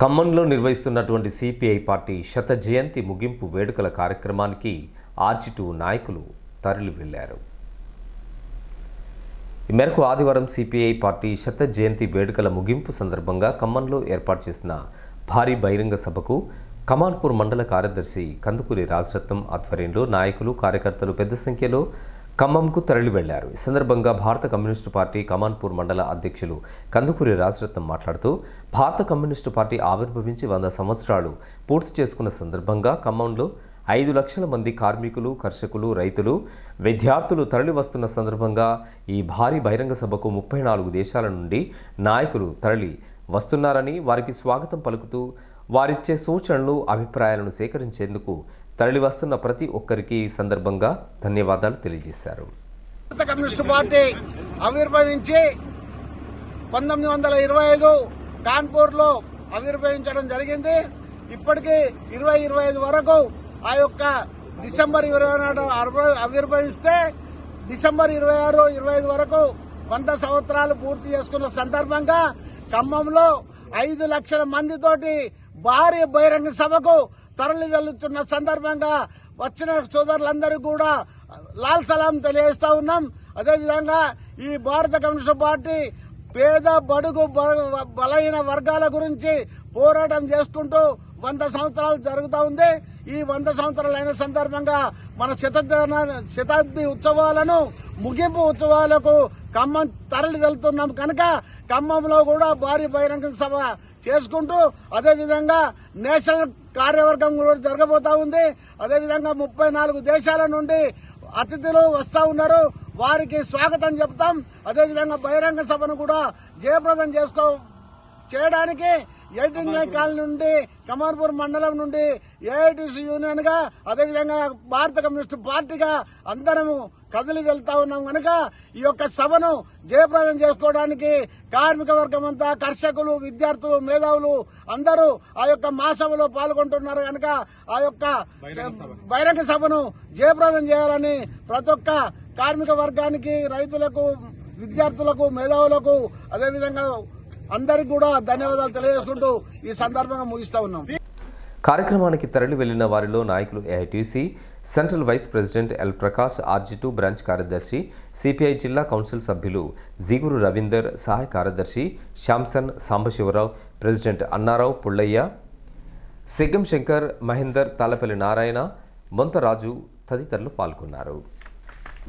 ఖమ్మంలో నిర్వహిస్తున్నటువంటి CPI party శత జయంతి ముగింపు వేడుకల కార్యక్రమానికి ఆర్జిటు నాయకులు తరలి వెళ్ళారు ఈ మేరకు ఆదివారం సిపిఐ పార్టీ శత జయంతి వేడుకల ముగింపు సందర్భంగా ఖమ్మంలో ఏర్పాటు చేసిన భారీ బహిరంగ సభకు కమాల్పూర్ మండల కార్యదర్శి కందుకూరి రాజరత్నం ఆధ్వర్యంలో నాయకులు కార్యకర్తలు పెద్ద సంఖ్యలో ఖమ్మంకు తరలి వెళ్ళారు. ఈ సందర్భంగా భారత కమ్యూనిస్టు పార్టీ కమాన్పూర్ మండల అధ్యక్షులు కందుకూరి రాజరత్నం మాట్లాడుతూ భారత కమ్యూనిస్టు పార్టీ ఆవిర్భవించి వంద సంవత్సరాలు పూర్తి చేసుకున్న సందర్భంగా ఖమ్మంలో ఐదు లక్షల మంది కార్మికులు కర్షకులు రైతులు విద్యార్థులు తరలి వస్తున్న సందర్భంగా ఈ భారీ బహిరంగ సభకు ముప్పై నాలుగు దేశాల నుండి నాయకులు తరలి వస్తున్నారని వారికి స్వాగతం పలుకుతూ వారిచ్చే సూచనలు అభిప్రాయాలను సేకరించేందుకు తరలి వస్తున్న ప్రతి ఒక్కరికి ఈ సందర్భంగా ధన్యవాదాలు తెలియజేశారు. కమ్యూనిస్టు పార్టీ ఆవిర్భవించి పంతొమ్మిది వందల ఇరవై ఐదు కాన్పూర్లో ఆవిర్భవించడం జరిగింది. ఇప్పటికీ ఇరవై ఇరవై ఐదు వరకు ఆ యొక్క డిసెంబర్ ఇరవై నాడు ఆవిర్భవిస్తే డిసెంబర్ ఇరవై ఆరు ఇరవై ఐదు వరకు వంద సంవత్సరాలు పూర్తి చేసుకున్న సందర్భంగా ఖమ్మంలో ఐదు లక్షల మందితోటి భారీ బహిరంగ సభకు తరలి వెళ్తున్న సందర్భంగా వచ్చిన సోదరులందరూ కూడా లాల్ సలాం తెలియజేస్తా ఉన్నాం. అదేవిధంగా ఈ భారత కమ్యూనిస్ట్ పార్టీ పేద బడుగు బలహీన వర్గాల గురించి పోరాటం చేసుకుంటూ వంద సంవత్సరాలు జరుగుతూ ఉంది. ఈ వంద సంవత్సరాలు అయిన సందర్భంగా మన శతాబ్ద శతాబ్ది ఉత్సవాలను ముగింపు ఉత్సవాలకు ఖమ్మం తరలి వెళ్తున్నాం. కనుక ఖమ్మంలో కూడా భారీ బహిరంగ సభ చేసుకుంటూ అదేవిధంగా నేషనల్ కార్యవర్గం కూడా జరగబోతా ఉంది. అదేవిధంగా ముప్పై నాలుగు దేశాల నుండి అతిథులు వస్తూ ఉన్నారు. వారికి స్వాగతం చెప్తాం. అదేవిధంగా బహిరంగ సభను కూడా జయప్రదం చేసుకో చేయడానికి ఎయిటీన్ కాలనీ నుండి కమార్పూర్ మండలం నుండి ఏఐటీసీ యూనియన్గా అదేవిధంగా భారత కమ్యూనిస్ట్ పార్టీగా అందరము కదిలి వెళ్తా ఉన్నాం కనుక ఈ యొక్క సభను జయప్రదం చేసుకోవడానికి కార్మిక వర్గం అంతా కర్షకులు విద్యార్థులు మేధావులు అందరూ ఆ యొక్క మహాసభలో పాల్గొంటున్నారు కనుక ఆ యొక్క బహిరంగ సభను జయప్రదం చేయాలని ప్రతి ఒక్క కార్మిక వర్గానికి రైతులకు విద్యార్థులకు మేధావులకు అదేవిధంగా అందరికి కూడా ధన్యవాదాలు తెలియజేసుకుంటూ ఈ సందర్భంగా ముగిస్తా ఉన్నాం. కార్యక్రమానికి తరలి వెళ్ళిన వారిలో నాయకులు AITC central vice president L Prakash ఆర్జిటు branch కార్యదర్శి సిపిఐ జిల్లా కౌన్సిల్ సభ్యులు జీగురు రవీందర్ సహాయ కార్యదర్శి శ్యాంసన్ సాంబశివరావు ప్రెసిడెంట్ అన్నారావు పుల్లయ్య సిగ్గం శంకర్ మహేందర్ తాలపల్లి నారాయణ మొంతరాజు తదితరులు పాల్గొన్నారు.